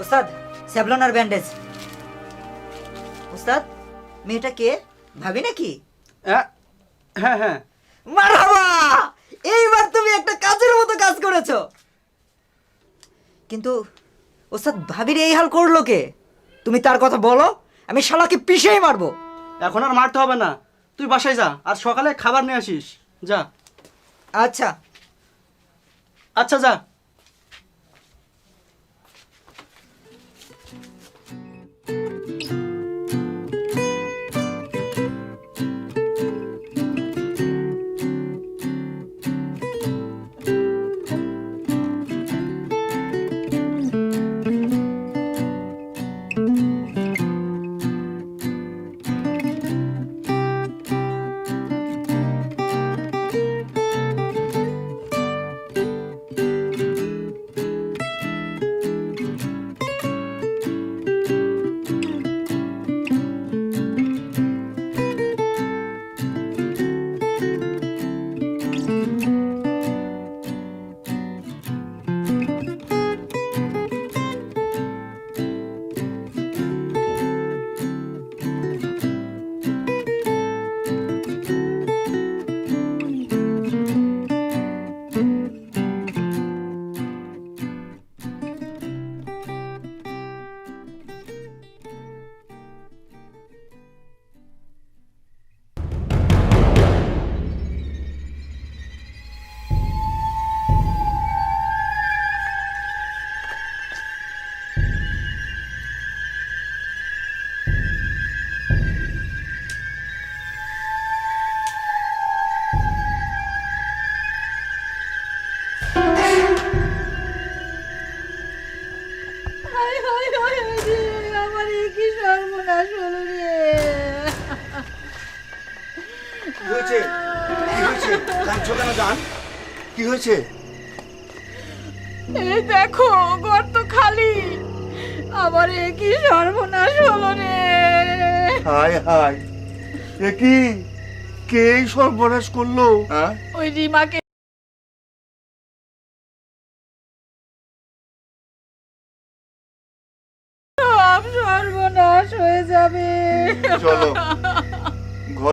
ওস্তাদ স্যাভলনার ব্যান্ডেজ। ওস্তাদ মেয়েটা কে? ভাবি নাকি? হ্যাঁ হ্যাঁ হ্যাঁ। মারহাবা! এইবার তুমি একটা কাজের মতো কাজ করেছ। কিন্তু ওস্তাদ ভাবির এই হাল করল কে? তুমি তার কথা বলো আমি শালাকে পিষেই মারবো। এখন আর মারতে হবে না। তুই বাসায় যা আর সকালে খাবার নিয়ে আসিস। যা। আচ্ছা। আচ্ছা যা। হায় হায় হায় হায় রে, আমার এ কি সর্বনাশ হলো রে। কি হয়েছে? কি হয়েছে? কাঁদছো কেন জান? কি হয়েছে? এই দেখো ঘর তো খালি। আমার কি সর্বনাশ হলো রে। হায় হায়। এ কি? কে সর্বনাশ করল? হ্যাঁ? ওই রিমাকে সব হয়ে যাবে। চলো।